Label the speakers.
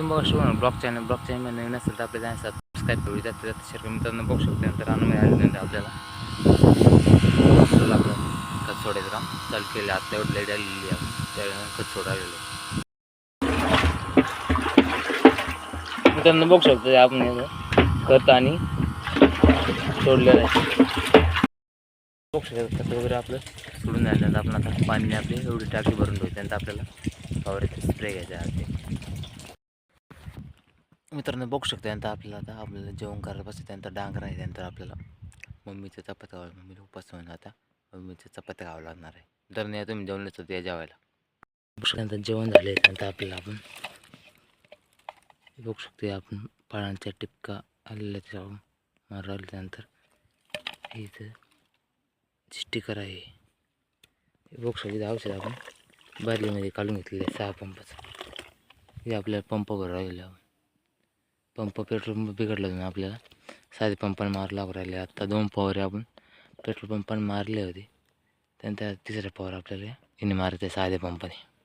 Speaker 1: Blog channel blog channel नवीन असेल तर आपल्या चॅनल सबस्क्राईब करू. जास्त जास्त शेअर मित्रांनो बघू शकतो. नंतर आनंद आल्यानंतर आपल्याला आपलं खत सोडायचं काम. चालू केलं. आता एवढं लाइट आलेली आहे. त्यावेळेला खत सोडायला मित्रांनो बघू शकतो आपण याचं खत आणि सोडलेलं आहे. बघू शकतो खत वगैरे आपलं सोडून झाल्यानंतर आपण आता पाणी आपली एवढी टाकी भरून ठेवते. नंतर आपल्याला फवारीचा स्प्रे घ्यायचा आहे. ते मित्रांनो बघू शकता त्यानंतर आपल्याला आता आपल्याला जेवण करायला बसतं त्यानंतर डांगर आहे त्यानंतर आपल्याला. मम्मीचं चपात्या खावं मम्मीला उपास होऊन आता. मम्मीचं चपात्या खावं लागणार आहे. तर नाही तुम्ही जेवण येतो त्या जेवायला. बघू शकता जेवण झाले त्यानंतर आपल्याला आपण. बघू शकतो आपण फळांच्या टिपका आलेल्या त्याच्यावर मारू त्यानंतर. हे इथं स्टिकर आहे. हे बघू शकतो औषध आपण बादलीमध्ये काढून घेतलेलं आहे सहा पंपाचं. हे आपल्याला पंप भरावं राहिलेला पंप पेट्रोल पंप बिघडला होता आपल्याला. साधे पंपाने मार लागू राहिले. आत्ता दोन फवारे आपण पेट्रोल पंपाने मारले होते. त्यानंतर तिसरा फवार आपल्याला याने मारते साधे पंपाने.